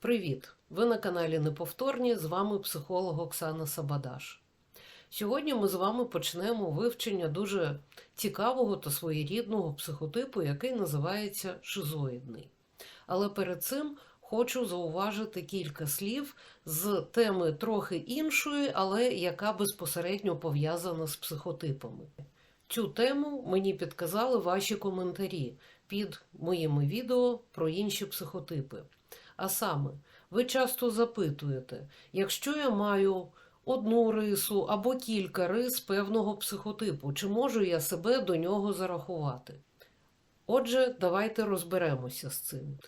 Привіт! Ви на каналі Неповторні. З вами психолог Оксана Сабадаш. Сьогодні ми з вами почнемо вивчення дуже цікавого та своєрідного психотипу, який називається шизоїдний. Але перед цим хочу зауважити кілька слів з теми трохи іншої, але яка безпосередньо пов'язана з психотипами. Цю тему мені підказали ваші коментарі під моїми відео про інші психотипи. А саме, ви часто запитуєте, якщо я маю одну рису або кілька рис певного психотипу, чи можу я себе до нього зарахувати? Отже, давайте розберемося з цим.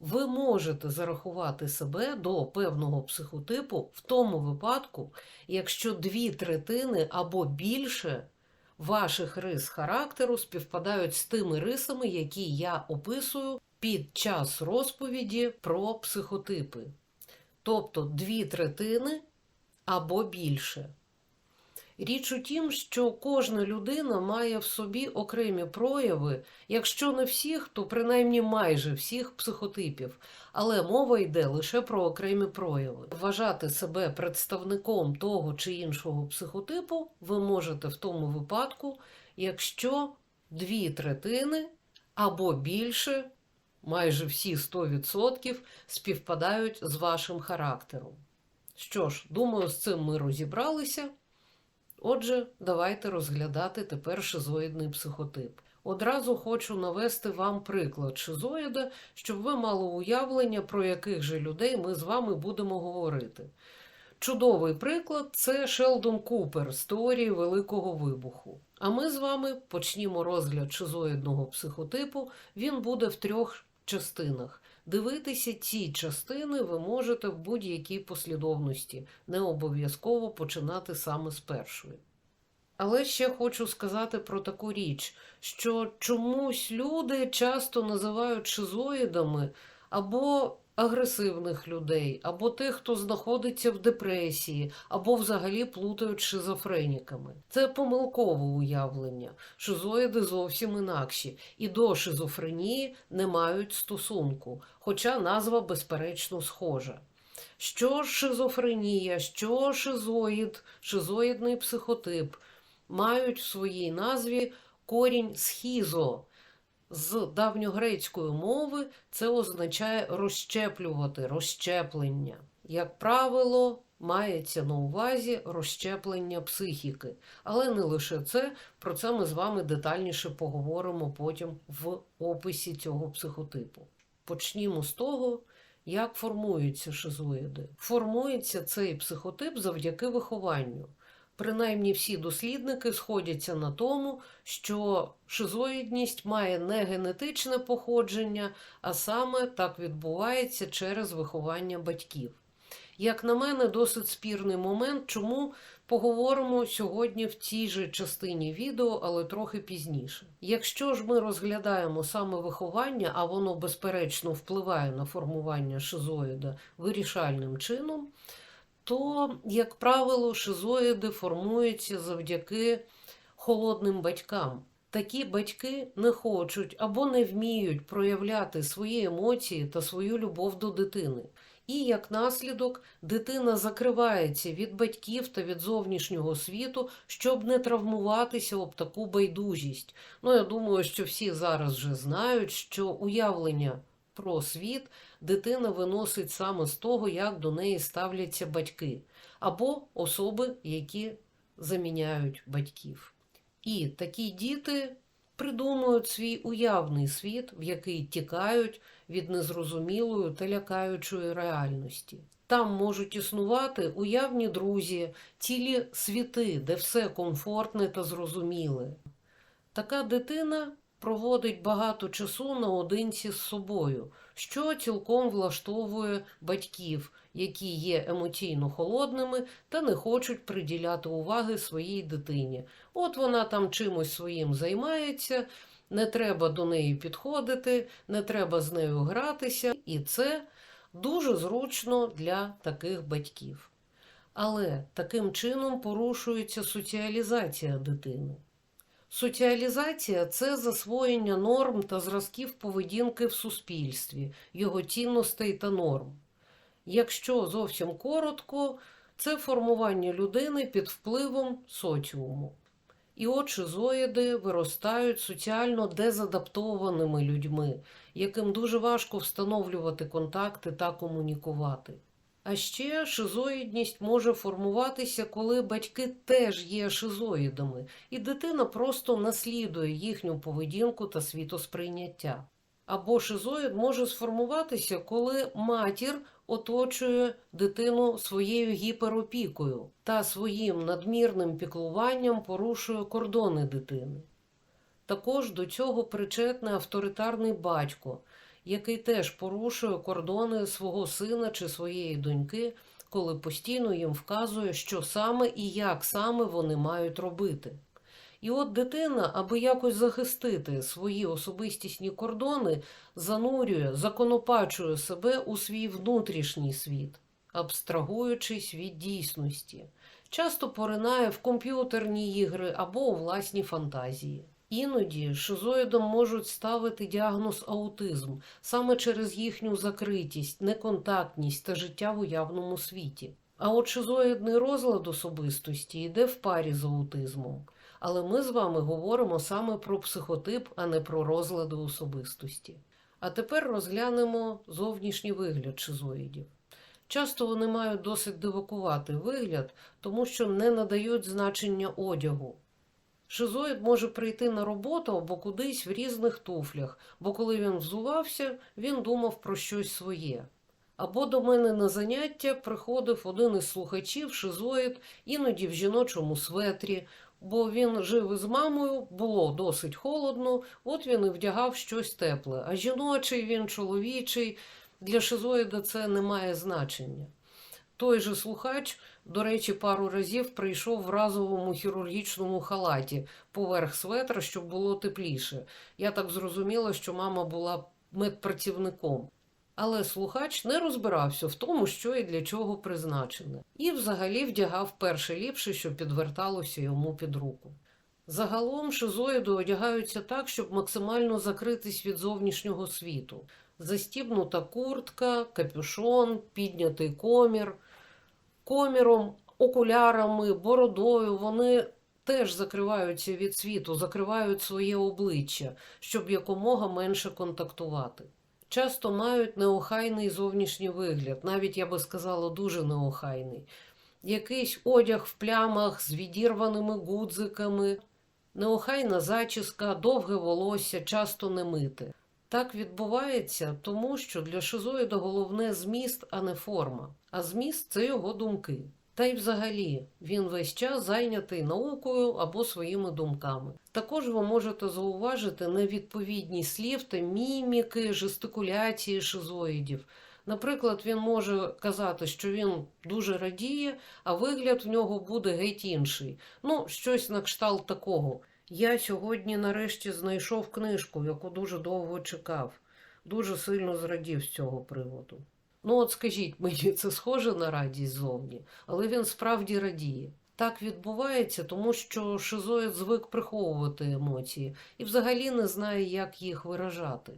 Ви можете зарахувати себе до певного психотипу в тому випадку, якщо дві третини або більше ваших рис характеру співпадають з тими рисами, які я описую під час розповіді про психотипи. Тобто дві третини або більше. Річ у тім, що кожна людина має в собі окремі прояви, якщо не всіх, то принаймні майже всіх психотипів. Але мова йде лише про окремі прояви. Вважати себе представником того чи іншого психотипу ви можете в тому випадку, якщо дві третини або більше, майже всі 100% співпадають з вашим характером. Що ж, думаю, з цим ми розібралися. Отже, давайте розглядати тепер шизоїдний психотип. Одразу хочу навести вам приклад шизоїда, щоб ви мали уявлення, про яких же людей ми з вами будемо говорити. Чудовий приклад це Шелдон Купер з теорії Великого Вибуху. А ми з вами почнімо розгляд шизоїдного психотипу. Він буде в трьох частинах. Дивитися ці частини ви можете в будь-якій послідовності, не обов'язково починати саме з першої. Але ще хочу сказати про таку річ, що чомусь люди часто називають шизоїдами або агресивних людей, або тих, хто знаходиться в депресії, або взагалі плутають шизофреніками. Це помилкове уявлення. Шизоїди зовсім інакші, і до шизофренії не мають стосунку, хоча назва безперечно схожа. Що шизофренія, що шизоїд, шизоїдний психотип мають в своїй назві корінь схізо. З давньогрецької мови це означає розщеплювати, розщеплення. Як правило, мається на увазі розщеплення психіки. Але не лише це, про це ми з вами детальніше поговоримо потім в описі цього психотипу. Почнімо з того, як формуються шизоїди. Формується цей психотип завдяки вихованню. Принаймні всі дослідники сходяться на тому, що шизоїдність має не генетичне походження, а саме так відбувається через виховання батьків. Як на мене, досить спірний момент, чому поговоримо сьогодні в цій же частині відео, але трохи пізніше. Якщо ж ми розглядаємо саме виховання, а воно безперечно впливає на формування шизоїда вирішальним чином, то, як правило, шизоїди формуються завдяки холодним батькам. Такі батьки не хочуть або не вміють проявляти свої емоції та свою любов до дитини. І як наслідок дитина закривається від батьків та від зовнішнього світу, щоб не травмуватися об таку байдужість. Ну, я думаю, що всі зараз вже знають, що уявлення про світ дитина виносить саме з того, як до неї ставляться батьки, або особи, які заміняють батьків. І такі діти придумують свій уявний світ, в який тікають від незрозумілої та лякаючої реальності. Там можуть існувати уявні друзі, цілі світи, де все комфортне та зрозуміле. Така дитина проводить багато часу наодинці з собою, що цілком влаштовує батьків, які є емоційно холодними та не хочуть приділяти уваги своїй дитині. От вона там чимось своїм займається, не треба до неї підходити, не треба з нею гратися, і це дуже зручно для таких батьків. Але таким чином порушується соціалізація дитини. Соціалізація це засвоєння норм та зразків поведінки в суспільстві, його цінностей та норм. Якщо зовсім коротко, це формування людини під впливом соціуму. І от шизоїди виростають соціально дезадаптованими людьми, яким дуже важко встановлювати контакти та комунікувати. А ще шизоїдність може формуватися, коли батьки теж є шизоїдами, і дитина просто наслідує їхню поведінку та світосприйняття. Або шизоїд може сформуватися, коли матір оточує дитину своєю гіперопікою та своїм надмірним піклуванням порушує кордони дитини. Також до цього причетний авторитарний батько, який теж порушує кордони свого сина чи своєї доньки, коли постійно їм вказує, що саме і як саме вони мають робити. І от дитина, аби якось захистити свої особистісні кордони, занурює, законопачує себе у свій внутрішній світ, абстрагуючись від дійсності, часто поринає в комп'ютерні ігри або у власні фантазії. Іноді шизоїдам можуть ставити діагноз аутизм саме через їхню закритість, неконтактність та життя в уявному світі. А от шизоїдний розлад особистості йде в парі з аутизмом. Але ми з вами говоримо саме про психотип, а не про розлади особистості. А тепер розглянемо зовнішній вигляд шизоїдів. Часто вони мають досить дивакуватий вигляд, тому що не надають значення одягу. Шизоїд може прийти на роботу або кудись в різних туфлях, бо коли він взувався, він думав про щось своє. Або до мене на заняття приходив один із слухачів, шизоїд, іноді в жіночому светрі, бо він жив із мамою, було досить холодно, от він і вдягав щось тепле. А жіночий він, чоловічий, для шизоїда це не має значення. Той же слухач, до речі, пару разів прийшов в разовому хірургічному халаті поверх светра, щоб було тепліше. Я так зрозуміла, що мама була медпрацівником. Але слухач не розбирався в тому, що і для чого призначене, і взагалі вдягав перше ліпше, що підверталося йому під руку. Загалом шизоїди одягаються так, щоб максимально закритись від зовнішнього світу. Застібнута куртка, капюшон, піднятий комір. Коміром, окулярами, бородою вони теж закриваються від світу, закривають своє обличчя, щоб якомога менше контактувати часто мають неохайний зовнішній вигляд, навіть я би сказала, дуже неохайний. Якийсь одяг в плямах з відірваними гудзиками, неохайна зачіска, довге волосся, часто не мите. Так відбувається, тому що для шизоїда головне зміст, а не форма. А зміст це його думки. Та й взагалі він весь час зайнятий наукою або своїми думками. Також ви можете зауважити невідповідність слів та міміки, жестикуляції шизоїдів. Наприклад, він може казати, що він дуже радіє, а вигляд в нього буде геть інший. Ну, щось на кшталт такого. Я сьогодні нарешті знайшов книжку, яку дуже довго чекав, дуже сильно зрадів з цього приводу. Ну, от скажіть мені, це схоже на радість зовні, але він справді радіє. Так відбувається, тому що шизоїд звик приховувати емоції і взагалі не знає, як їх виражати.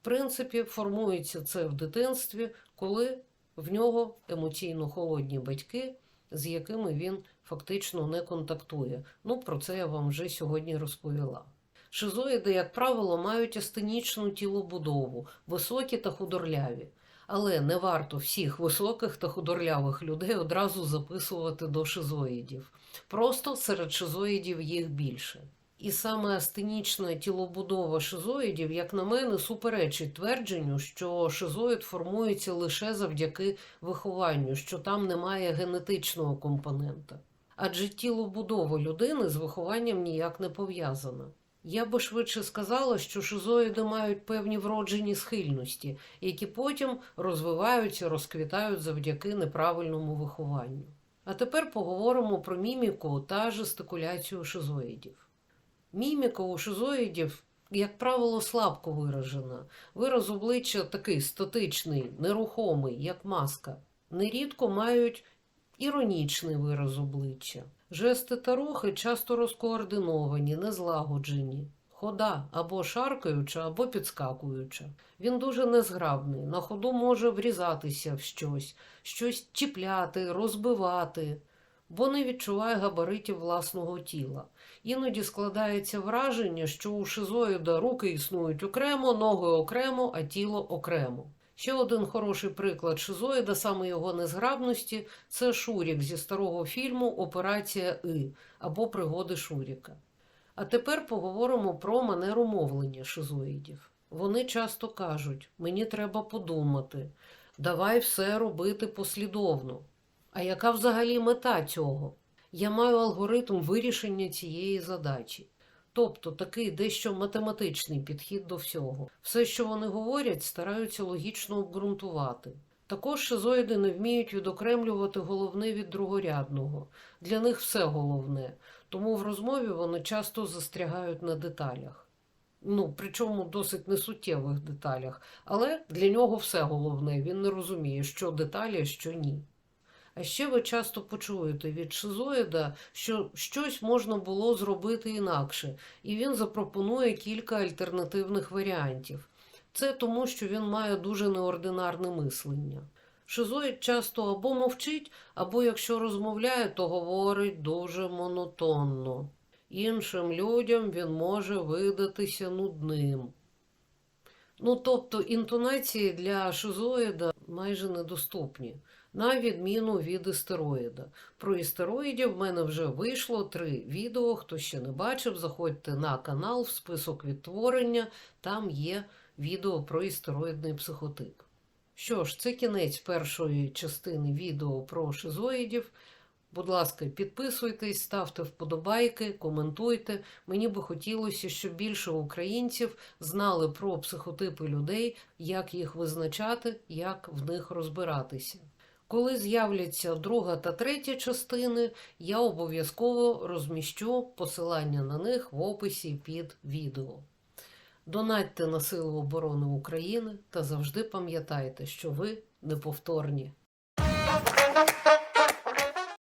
В принципі, формується це в дитинстві, коли в нього емоційно холодні батьки, з якими він фактично не контактує. Ну, про це я вам вже сьогодні розповіла. Шизоїди, як правило, мають астенічну тілобудову, високі та худорляві. Але не варто всіх високих та худорлявих людей одразу записувати до шизоїдів. Просто серед шизоїдів їх більше. І саме астенічна тілобудова шизоїдів, як на мене, суперечить твердженню, що шизоїд формується лише завдяки вихованню, що там немає генетичного компонента. Адже тілобудова людини з вихованням ніяк не пов'язана. Я би швидше сказала, що шизоїди мають певні вроджені схильності, які потім розвиваються, розквітають завдяки неправильному вихованню. А тепер поговоримо про міміку та жестикуляцію шизоїдів. Міміка у шизоїдів, як правило, слабко виражена. Вираз обличчя такий статичний, нерухомий, як маска. Нерідко мають іронічний вираз обличчя. Жести та рухи часто розкоординовані, незлагоджені. Хода або шаркаюча, або підскакуюча. Він дуже незграбний, на ходу може врізатися в щось, щось чіпляти, розбивати, бо не відчуває габаритів власного тіла. Іноді складається враження, що у шизоїда руки існують окремо, ноги окремо, а тіло окремо. Ще один хороший приклад шизоїда, саме його незграбності, це Шурік зі старого фільму Операція И або Пригоди Шуріка. А тепер поговоримо про манеру мовлення шизоїдів. Вони часто кажуть: мені треба подумати, давай все робити послідовно. А яка взагалі мета цього? Я маю алгоритм вирішення цієї задачі. Тобто такий дещо математичний підхід до всього. Все, що вони говорять, стараються логічно обґрунтувати. Також шизоїди не вміють відокремлювати головне від другорядного. Для них все головне, тому в розмові вони часто застрягають на деталях. Ну, причому досить несуттєвих деталях, але для нього все головне. Він не розуміє, що деталі, а що ні. А ще ви часто почуєте від шизоїда, що щось можна було зробити інакше, і він запропонує кілька альтернативних варіантів. Це тому, що він має дуже неординарне мислення. Шизоїд часто або мовчить, або якщо розмовляє, то говорить дуже монотонно. Іншим людям він може видатися нудним. Ну, тобто інтонації для шизоїда майже недоступні, на відміну від істероїда. Про істероїдів в мене вже вийшло три відео. Хто ще не бачив, заходьте на канал в список відтворення, там є відео про істероїдний психотип. Що ж, це кінець першої частини відео про шизоїдів. Будь ласка, підписуйтесь, ставте вподобайки, коментуйте. Мені би хотілося, щоб більше українців знали про психотипи людей, як їх визначати, як в них розбиратися. Коли з'являться друга та третя частини, я обов'язково розміщу посилання на них в описі під відео. Донатьте на Сили оборони України та завжди пам'ятайте, що ви неповторні.